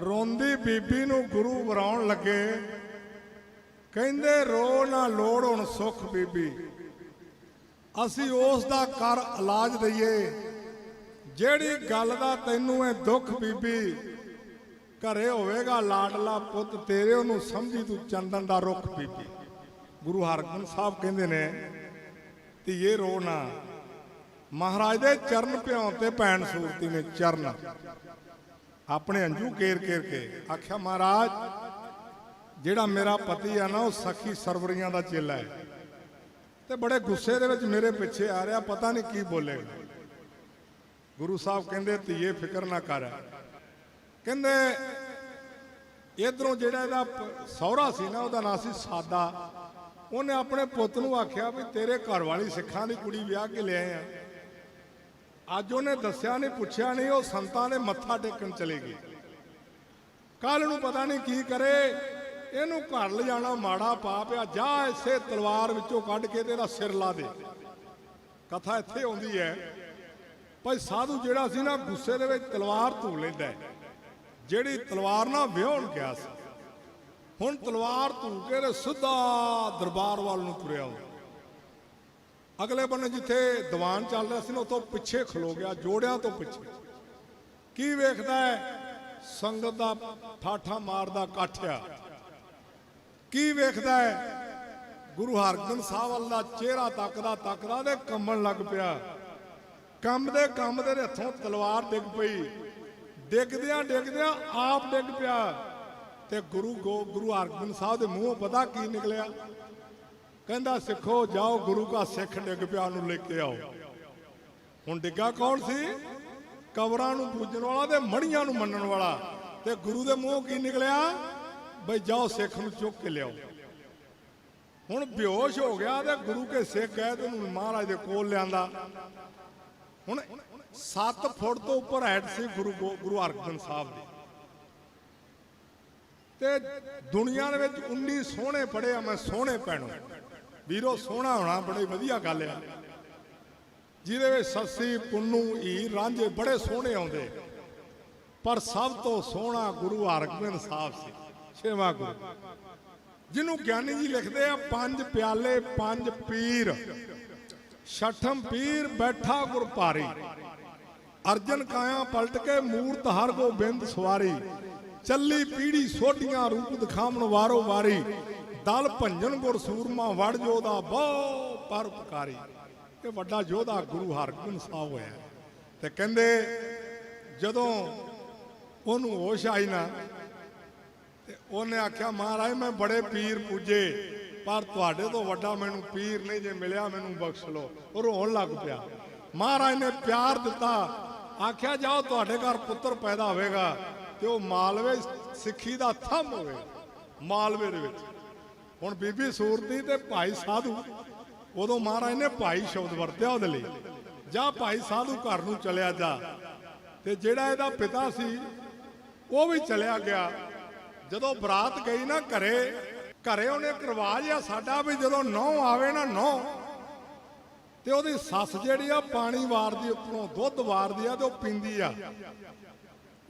ਰੋਂਦੀ ਬੀਬੀ ਨੂੰ ਗੁਰੂ ਵਰਾਉਣ ਲੱਗੇ। ਕਹਿੰਦੇ, ਰੋ ਨਾ ਲੋੜ ਹੁਣ ਸੁਖ ਬੀਬੀ। ਅਸੀਂ ਉਸ ਦਾ ਕਰ ਇਲਾਜ ਦਈਏ। ਜਿਹੜੀ ਗੱਲ ਦਾ ਤੈਨੂੰ ਇਹ ਦੁੱਖ ਬੀਬੀ, ਘਰੇ ਹੋਵੇਗਾ ਲਾਡਲਾ ਪੁੱਤ, ਤੇਰੇ ਉਹਨੂੰ ਸਮਝੀ ਤੂੰ ਚੰਦਨ ਦਾ ਰੁੱਖ ਬੀਬੀ। ਗੁਰੂ ਹਰਗੋਬਿੰਦ ਸਾਹਿਬ ਕਹਿੰਦੇ ਨੇ, ਧੀਏ ਰੋ ਨਾ। ਮਹਾਰਾਜ ਦੇ ਚਰਨ ਭਿਉਂ ਤੇ ਭੈਣ ਸੂਰਤੀ ਨੇ ਚਰਨ। ਆਪਣੇ ਅੰਜੂ ਕੇਰ ਕੇਰ ਕੇ ਆਖਿਆ, ਮਹਾਰਾਜ, ਜਿਹੜਾ ਮੇਰਾ ਪਤੀ ਆ ਨਾ, ਉਹ ਸਖੀ ਸਰਵਰੀਆਂ ਦਾ ਚੇਲਾ ਹੈ। ਤੇ ਬੜੇ ਗੁੱਸੇ ਦੇ ਵਿੱਚ ਮੇਰੇ ਪਿੱਛੇ ਆ ਰਿਹਾ, ਪਤਾ ਨਹੀਂ ਕੀ ਬੋਲੇਗਾ ਗੁਰੂ ਸਾਹਿਬ ਕਹਿੰਦੇ, ਧੀਏ, ਫਿਕਰ ਨਾ ਕਰ। ਕਹਿੰਦੇ, ਇਧਰੋਂ ਜਿਹੜਾ ਇਹਦਾ ਸਹੁਰਾ ਸੀ ਨਾ, ਉਹਦਾ ਨਾਂ ਸੀ ਸਾਦਾ। ਉਹਨੇ ਆਪਣੇ ਪੁੱਤ ਨੂੰ ਆਖਿਆ ਵੀ ਤੇਰੇ ਘਰ ਵਾਲੀ ਸਿੱਖਾਂ ਦੀ ਕੁੜੀ ਵਿਆਹ ਕੇ ਲਿਆਏ ਆ। ਅੱਜ ਉਹਨੇ ਦੱਸਿਆ ਨਹੀਂ, ਪੁੱਛਿਆ ਨਹੀਂ, ਉਹ ਸੰਤਾਂ ਦੇ ਮੱਥਾ ਟੇਕਣ ਚਲੇ ਗਏ ਕੱਲ ਨੂੰ ਪਤਾ ਨਹੀਂ ਕੀ ਕਰੇ, ਇਹਨੂੰ ਘਰ ਲਿਜਾਣਾ ਮਾੜਾ ਪਾਪ ਆ, ਜਾ ਇਸੇ ਤਲਵਾਰ ਵਿੱਚੋਂ ਕੱਢ ਕੇ ਤੇਰਾ ਸਿਰ ਲਾ ਦੇ। ਕਥਾ ਇੱਥੇ ਆਉਂਦੀ ਹੈ, ਭਾਈ ਸਾਧੂ ਜਿਹੜਾ ਸੀ ਨਾ, ਗੁੱਸੇ ਦੇ ਵਿੱਚ ਤਲਵਾਰ ਧੂ ਲੈਂਦਾ ਜਿਹੜੀ ਤਲਵਾਰ ਨਾਲ ਵਿਹੋਣ ਗਿਆ ਸੀ, ਹੁਣ ਤਲਵਾਰ ਧੂ ਕੇ ਤੇ ਸਿੱਧਾ ਦਰਬਾਰ ਵੱਲ ਨੂੰ ਤੁਰਿਆ ਉਹ ਅਗਲੇ ਬੰਨੇ ਜਿੱਥੇ ਦੀਵਾਨ ਚੱਲ ਰਿਹਾ ਸੀ ਨਾ, ਉਤੋਂ ਪਿੱਛੇ ਖਲੋ ਗਿਆ, ਜੋੜਿਆਂ ਤੋਂ ਪਿੱਛੇ। ਕੀ ਵੇਖਦਾ ਹੈ? ਸੰਗਤ ਦਾ ਠਾਠਾ ਮਾਰਦਾ ਕਾਠਿਆ। ਕੀ ਵੇਖਦਾ ਹੈ? ਗੁਰੂ ਹਰਗੋਬਿੰਦ ਸਾਹਿਬ ਵੱਲ ਦਾ ਚਿਹਰਾ ਤੱਕਦਾ ਤੱਕਦਾ ਤੇ ਕੰਬਣ ਲੱਗ ਪਿਆ। ਕੰਬਦੇ ਕੰਬਦੇ ਦੇ ਹੱਥੋਂ ਤਲਵਾਰ ਡਿੱਗ ਪਈ। ਡਿੱਗਦਿਆਂ ਡਿੱਗਦਿਆਂ ਆਪ ਡਿੱਗ ਪਿਆ। ਤੇ ਗੁਰੂ ਗੋ, ਗੁਰੂ ਹਰਗੋਬਿੰਦ ਸਾਹਿਬ ਦੇ ਮੂੰਹੋਂ ਪਤਾ ਕੀ ਨਿਕਲਿਆ? ਕਹਿੰਦਾ, ਸਿੱਖੋ, ਜਾਓ, ਗੁਰੂ ਕਾ ਸਿੱਖ ਡਿੱਗ ਪਿਆ ਨੂੰ ਲੈ ਕੇ ਆਓ। ਹੁਣ ਡਿੱਗਾ ਕੌਣ ਸੀ? ਕਬਰਾਂ ਨੂੰ ਪੂਜਣ ਵਾਲਾ ਤੇ ਮੜੀਆਂ ਨੂੰ ਮੰਨਣ ਵਾਲਾ। ਤੇ ਗੁਰੂ ਦੇ ਮੂੰਹੋਂ ਕੀ ਨਿਕਲਿਆ? ਬਈ ਜਾਓ, ਸਿੱਖ ਨੂੰ ਚੁੱਕ ਕੇ ਲਿਆਓ। ਹੁਣ ਬੇਹੋਸ਼ ਹੋ ਗਿਆ ਤੇ ਗੁਰੂ ਕੇ ਸਿੱਖ ਗਏ ਤੇ ਉਹਨੂੰ ਮਹਾਰਾਜ ਦੇ ਕੋਲ ਲਿਆਂਦਾ। ਹੁਣ 7 ਫੁੱਟ ਤੋਂ ਉੱਪਰ ਹੈਡ ਸੀ ਗੁਰੂ ਗੋ- ਗੁਰੂ ਹਰਗੋਬਿੰਦ ਸਾਹਿਬ ਦੀ। ਤੇ ਦੁਨੀਆ ਦੇ ਵਿੱਚ 19 ਸੋਹਣੇ ਪੜੇ ਆ, ਮੈਂ ਸੋਹਣੇ ਪੈਣੋ। ਵੀਰੋ, ਸੋਹਣਾ ਹੋਣਾ, ਬੜੀ ਵਧੀਆ ਗੱਲ ਆ। ਜਿਹਦੇ ਵਿੱਚ ਸੱਸੀ, ਪੁੰਨੂ ਹੀਰ ਰਾਂਝੇ ਬੜੇ ਸੋਹਣੇ ਆਉਂਦੇ। ਪਰ ਸਭ ਤੋਂ ਸੋਹਣਾ ਗੁਰੂ ਹਰਗੋਬਿੰਦ ਸਾਹਿਬ ਸੀ, ਛੇਵਾਂ ਗੁਰੂ। ਜਿਹਨੂੰ ਗਿਆਨੀ ਜੀ ਲਿਖਦੇ ਆ, ਪੰਜ ਪਿਆਲੇ, ਪੰਜ ਪੀਰ। ਛਠਮ ਪੀਰ, ਬੈਠਾ ਗੁਰਪਾਰੀ ਅਰਜਨ ਕਾਇਆ ਪਲਟ ਕੇ, ਮੂਰਤ ਹਰ ਗੋਬਿੰਦ ਸਵਾਰੀ। ਚੱਲੀ ਪੀੜੀ ਸੋਢੀਆਂ, ਰੂਪ ਦਿਖਾਵਣ ਵਾਰੋ ਵਾਰੀ। ਦਲ ਭੰਜਨ ਗੁਰ ਸੂਰਮਾ ਵੜ ਜੋਦਾ ਬਹੁ ਪਰਉਪਕਾਰੀ ਇਹ ਵੱਡਾ ਯੋਧਾ ਗੁਰੂ ਹਰਗੋਬਿੰਦ ਸਾਹਿਬ ਹੋਇਆ। ਤੇ ਕਹਿੰਦੇ, ਜਦੋਂ ਉਹਨੂੰ ਹੋਸ਼ ਆਈ ਨਾ, ਤੇ ਉਹਨੇ ਆਖਿਆ, ਮਹਾਰਾਜ, ਮੈਂ ਬੜੇ ਪੀਰ ਪੂਜੇ, ਪਰ ਤੁਹਾਡੇ ਤੋਂ ਵੱਡਾ ਮੈਨੂੰ ਪੀਰ ਨਹੀਂ, ਜੇ ਮਿਲਿਆ ਮੈਨੂੰ ਬਖਸ਼ ਲਓ। ਉਹ ਰੋਣ ਲੱਗ ਪਿਆ। ਮਹਾਰਾਜ ਨੇ ਪਿਆਰ ਦਿੱਤਾ। ਆਖਿਆ, ਜਾਓ, ਤੁਹਾਡੇ ਘਰ ਪੁੱਤਰ ਪੈਦਾ ਹੋਵੇਗਾ ਤੇ ਉਹ ਮਾਲਵੇ ਸਿੱਖੀ ਦਾ ਥੰਮ ਹੋਵੇ, ਮਾਲਵੇ ਦੇ ਵਿੱਚ। ਹੁਣ ਬੀਬੀ ਸੂਰਤੀ ਤੇ ਭਾਈ ਸਾਧੂ, ਉਦੋਂ ਮਹਾਰਾਜ ਨੇ ਭਾਈ ਸ਼ਬਦ ਵਰਤਿਆ ਉਹਦੇ ਲਈ। ਜਾ ਭਾਈ ਸਾਧੂ ਘਰ ਨੂੰ ਚਲਿਆ ਜਾ। ਤੇ ਜਿਹੜਾ ਇਹਦਾ ਪਿਤਾ ਸੀ, ਉਹ ਵੀ ਚਲਿਆ ਗਿਆ। ਜਦੋਂ ਬਰਾਤ ਗਈ ਨਾ ਘਰੇ ਘਰੇ ਉਹਨੇ ਕਰਵਾ ਲਿਆ ਸਾਡਾ ਵੀ ਜਦੋਂ ਨੌ ਆਵੇ ਨਾ ਨੌ ਤੇ ਉਹਦੀ ਸੱਸ ਜਿਹੜੀ ਆ ਪਾਣੀ ਵਾਰਦੀ ਉੱਪਰੋਂ ਦੁੱਧ ਵਾਰਦੀ ਆ ਤੇ ਉਹ ਪੀਂਦੀ ਆ।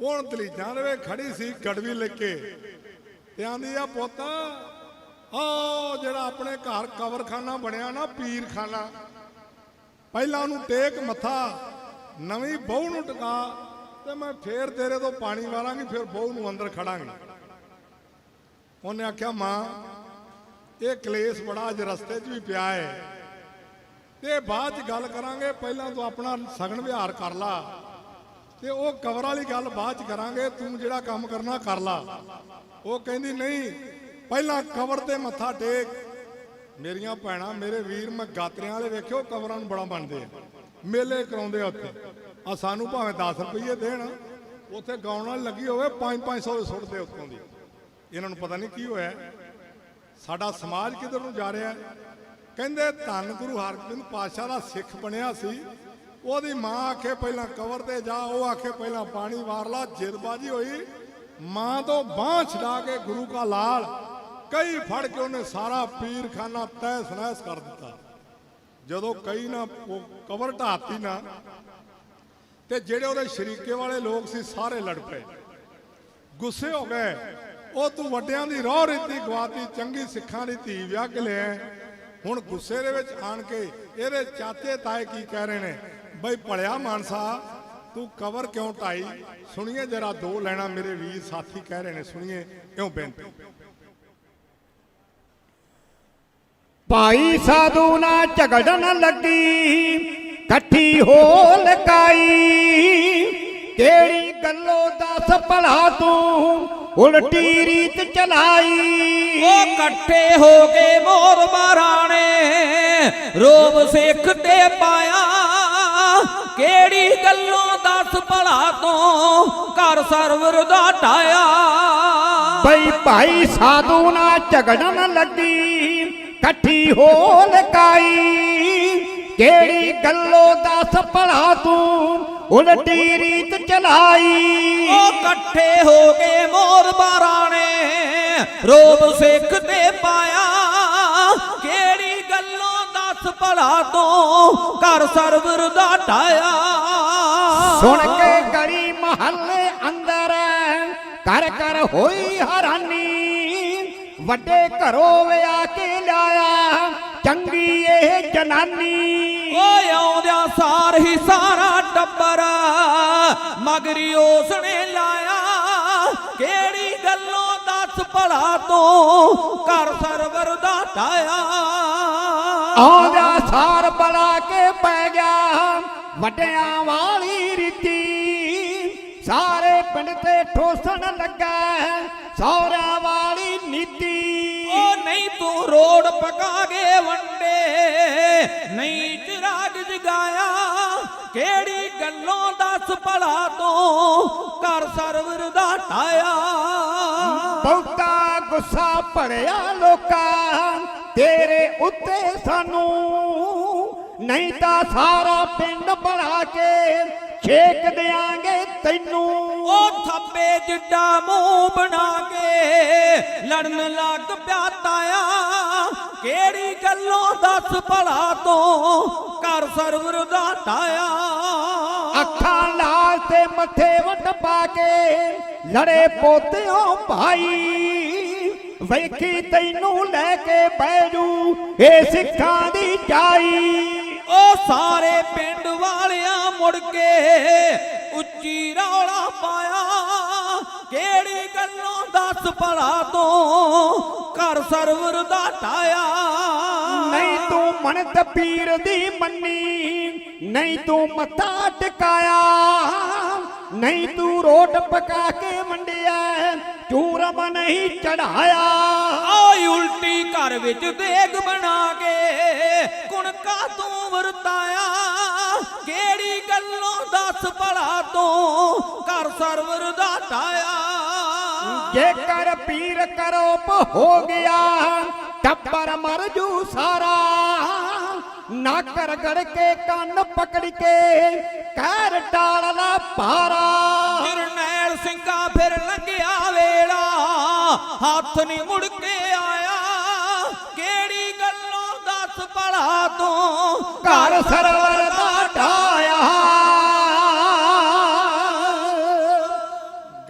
ਉਹ ਹੁਣ ਦਲੀਜਾਂ ਦੇ ਖੜੀ ਸੀ ਗੜਵੀ ਲੈ ਕੇ। ਤੇ ਆਂਦੀ ਆ, ਪੁੱਤ ਉਹ ਜਿਹੜਾ ਆਪਣੇ ਘਰ ਕਬਰਖਾਨਾ ਬਣਿਆ ਨਾ, ਪੀਰਖਾਨਾ। ਪਹਿਲਾਂ ਉਹਨੂੰ ਟੇਕ ਮੱਥਾ, ਨਵੀਂ ਬਹੂ ਨੂੰ ਟਿਕਾ ਤੇ ਮੈਂ ਫੇਰ ਤੇਰੇ ਤੋਂ ਪਾਣੀ ਵਾਰਾਂਗੀ ਫਿਰ ਬਹੂ ਨੂੰ ਅੰਦਰ ਖੜਾਂਗੀ। ਉਹਨੇ ਆਖਿਆ, ਮਾਂ, ਇਹ ਕਲੇਸ਼ ਬੜਾ ਅੱਜ ਰਸਤੇ 'ਚ ਵੀ ਪਿਆ ਹੈ ਤੇ ਬਾਅਦ 'ਚ ਗੱਲ ਕਰਾਂਗੇ, ਪਹਿਲਾਂ ਤੂੰ ਆਪਣਾ ਸਗਨ ਵਿਹਾਰ ਕਰ ਲਾ। ਤੇ ਉਹ ਕਵਰ ਵਾਲੀ ਗੱਲ ਬਾਅਦ 'ਚ ਕਰਾਂਗੇ, ਤੂੰ ਜਿਹੜਾ ਕੰਮ ਕਰਨਾ ਕਰ ਲਾ। ਉਹ ਕਹਿੰਦੀ, ਨਹੀਂ ਪਹਿਲਾਂ ਕਬਰ ਤੇ ਮੱਥਾ ਟੇਕ। ਮੇਰੀਆਂ ਭੈਣਾਂ, ਮੇਰੇ ਵੀਰ, ਮੈਂ ਗਾਤਰਿਆਂ ਵਾਲੇ ਵੇਖਿਓ, ਕਬਰਾਂ ਨੂੰ ਬੜਾ ਬਣਦੇ ਆ। ਮੇਲੇ ਕਰਾਉਂਦੇ ਆ ਉੱਥੇ। ਆ ਸਾਨੂੰ ਭਾਵੇਂ 10 ਰੁਪਏ ਦੇਣ, ਉੱਥੇ ਗਾਉਣ ਵਾਲੀ ਲੱਗੀ ਹੋਵੇ 5-500 ਦੇ ਸੁੱਟਦੇ ਉੱਤੋਂ ਦੀ। ਇਹਨਾਂ ਨੂੰ ਪਤਾ ਨਹੀਂ ਕੀ ਹੋਇਆ। ਸਾਡਾ ਸਮਾਜ ਕਿੱਧਰ ਨੂੰ ਜਾ ਰਿਹਾ? ਕਹਿੰਦੇ ਧੰਨ ਗੁਰੂ ਹਰਗੋਬਿੰਦ ਪਾਤਸ਼ਾਹ ਦਾ ਸਿੱਖ ਬਣਿਆ ਸੀ। ਉਹਦੀ ਮਾਂ ਆਖੇ ਪਹਿਲਾਂ ਕਵਰ ਤੇ ਜਾ, ਉਹ ਆਖੇ ਪਹਿਲਾਂ ਪਾਣੀ ਵਾਰ ਲਾ ਜਿਦਬਾਜੀ ਹੋਈ। ਮਾਂ ਤੋਂ ਬਾਹ ਛਡਾ ਕੇ ਗੁਰੂ ਕਾ ਲਾਲ। ਕਈ ਫੜ ਕੇ ਉਹਨੇ ਸਾਰਾ ਪੀਰਖਾਨਾ ਤਹਿਸ ਨਹਿਸ ਕਰ ਦਿੱਤਾ। ਜਦੋਂ ਕਈ ਨਾ ਕਵਰ ਢਾਤੀ ਨਾ, ਤੇ ਜਿਹੜੇ ਉਹਦੇ ਸ਼ਰੀਕੇ ਵਾਲੇ ਲੋਕ ਸੀ ਸਾਰੇ ਲੜ ਪਏ। ਗੁੱਸੇ ਹੋ ਗਏ। ਉਹ ਤੂੰ ਵੱਡਿਆਂ ਦੀ ਰੋਹ ਰੀਤੀ ਗਵਾਤੀ, ਚੰਗੀ ਸਿੱਖਾਂ ਦੀ ਧੀ ਵਿਆਹ ਕੇ ਲਿਆ ਹੁਣ ਗੁੱਸੇ ਦੇ ਵਿੱਚ ਆਣ ਕੇ ਇਹਦੇ ਚਾਚੇ ਤਾਏ ਕੀ ਕਹਿ ਰਹੇ ਨੇ? ਬਈ ਭਲਿਆ ਮਾਨਸਾ, ਤੂੰ ਕਵਰ ਕਿਉਂ ਢਾਈ? ਸੁਣੀਏ ਜਰਾ ਦੋ ਲੈਣਾ ਮੇਰੇ ਵੀਰ ਸਾਥੀ ਕਹਿ ਰਹੇ ਨੇ, ਸੁਣੀਏ ਕਿਉਂ ਬੇਨਤੀ। ਭਾਈ ਸਾਧੂ ਨਾ ਝਗੜਨ ਲੱਗੀ ਇਕੱਠੀ ਹੋ ਲਕਾਈ ਕਿਹੜੀ ਗੱਲੋਂ ਦੱਸ ਭਲਾ ਤੂੰ ਉਲਟੀ ਰੀਤ ਚਲਾਈ। ਉਹ ਇਕੱਠੇ ਹੋ ਕੇ ਮੋਰ ਮਾਰਾਣੇ ਰੋਬ ਸਿੱਖ ਤੇ ਪਾਇਆ। ਕਿਹੜੀ ਗੱਲੋਂ ਦੱਸ ਭਲਾ ਤੋਂ ਘਰ ਸਰਵਰ ਦਾ ਢਾਇਆ ਬਈ ਭਾਈ ਸਾਧੂ ਨਾ ਝਗੜਨ ਲੱਗੀ। ਇਕੱਠੀ ਹੋ ਲਕਾਈ ਕਿਹੜੀ ਗੱਲੋਂ ਦੱਸ ਭਲਾ ਤੂੰ? ਉਲਟੀ ਰੀਤ ਚਲਾਈ। ਉਹ ਇਕੱਠੇ ਹੋ ਕੇ ਮੋਰ ਮਾਰਾਣੇ ਰੋਬ ਸਿੱਖ ਤੇ ਪਾਇਆ। ਕਿਹੜੀ ਗੱਲੋਂ ਦੱਸ ਭਲਾ ਤੋਂ? ਘਰ ਸਰਵਰ ਦਾ ਢਾਇਆ। ਸੁਣ ਕੇ ਗਲੀ ਮਹੱਲੇ ਅੰਦਰ ਕਰ ਕਰ ਹੋਈ ਹੈਰਾਨੀ। ਵੱਡੇ ਘਰੋਂ ਵਿਆਹ ਕੇ ਲਿਆਇਆ। ਚੰਗੀ ਇਹ ਜਨਾਨੀ। ਓਏ ਆਉਂਦਿਆਂ ਸਾਰ ਹੀ ਸਾਰਾ ਟੱਬਰ ਮਗਰੀ ਉਸ ਨੇ ਲਾਇਆ। ਕਿਹੜੀ ਗੱਲੋਂ ਦੱਸ ਭਲਾ ਤੋਂ ਘਰ ਸਰਵਰ ਦਾ ਢਾਇਆ ਆਉਂਦਾ ਸਾਰ ਬਲਾ ਕੇ ਪੈ ਗਿਆ ਵੱਡਿਆਂ ਵਾਲੀ ਰੀਤੀ। ਸਾਰੇ ਪਿੰਡ ਤੇ ਠੋਸਣ ਲੱਗਾ। ਸੌਰਿਆਂ ਵਾਲੀ ਨੀਤੀ। ਓ ਨਹੀਂ ਤੂੰ ਰੋਡ ਪਕਾ ਕੇ ਵੰਡੇ ਨਹੀਂ ਚਿਰਾਗ ਜਗਾਇਆ ਕਿਹੜੀ ਗੱਲੋਂ ਦੱਸ ਭਲਾ ਤੋਂ ਘਰ ਸਰਵਰ ਦਾ ਢਾਇਆ ਬਹੁਤਾ ਗੁੱਸਾ ਭੜਿਆ ਲੋਕਾਂ ਤੇਰੇ ਉੱਤੇ ਸਾਨੂੰ ਨਹੀਂ ਤਾਂ ਸਾਰਾ ਪਿੰਡ ਬਣਾ ਕੇ ਛੇਕ ਦਿਆਂਗੇ ਤੈਨੂੰ। ਉਹ ਥੱਬੇ ਜਿੱਡਾ ਮੂੰਹ ਬਣਾ ਕੇ ਲੜਨ ਲੱਗ ਪਿਆ ਤਾਇਆ। ਕਿਹੜੀ ਗੱਲੋਂ ਦੱਸ ਭਲਾ ਤੋਂ ਘਰ ਸਰਵਰ ਦਾ ਢਾਇਆ ਅੱਖਾਂ ਲਾਲ ਤੇ ਮੱਥੇ ਵੱਟ ਪਾ ਕੇ ਲੜੇ ਪੋਤਿਓ ਭਾਈ। ਵੇਖੀ ਤੈਨੂੰ ਲੈ ਕੇ ਬੈਜੂ ਇਹ ਸਿੱਖਾਂ ਦੀ ਜਾਈ। ਉਹ ਸਾਰੇ ਪਿੰਡ ਵਾਲਿਆਂ ਮੁੜ ਕੇ ਉੱਚੀ ਰੌਲਾ ਪਾਇਆ। ਕਿਹੜੀ ਗੱਲੋਂ ਦੱਸ ਭਲਾ ਤੋਂ? ਘਰ ਸਰਵਰ ਦਾ ਢਾਇਆ ਨਹੀਂ ਤੂੰ ਮਨਤ ਪੀਰ ਦੀ ਮੰਨੀ ਨਹੀਂ ਤੂੰ ਮੱਥਾ ਟਿਕਾਇਆ। ਨਹੀਂ ਤੂੰ ਰੋਟ ਪਕਾ ਕੇ ਵੰਡਿਆ ਚੂਰਮ ਨਹੀਂ ਚੜਾਇਆ। ਓਏ ਉਲਟੀ ਘਰ ਵਿੱਚ ਦੇਗ ਬਣਾ ਕੇ ਕੁਣਕਾ ਤੂੰ ਵਰਤਾਇਆ। ਕਿਹੜੀ ਗੱਲੋਂ ਦੱਸ ਭਲਾ ਤੋਂ? ਘਰ ਸਰਵਰ ਦਾ ਢਾਇਆ। ਜੇਕਰ ਪੀਰ ਕਰੋਪ ਹੋ ਗਿਆ ਟੱਬਰ ਮਰ ਜੂ ਸਾਰਾ। ਨਾ ਕਰ ਗੜ ਕੇ ਕੰਨ ਪਕੜ ਕੇ ਕਹਿਰ ਟਾਲ ਲਾ ਪਾਰਾ ਜਰਨੈਲ ਸਿੰਘਾ ਫਿਰ ਲੰਘਿਆ ਵੇਲਾ। ਹੱਥ ਨਹੀਂ ਮੁੜ ਕਲਾ ਤੋਂ ਘਰ ਸਰਵਰ ਦਾ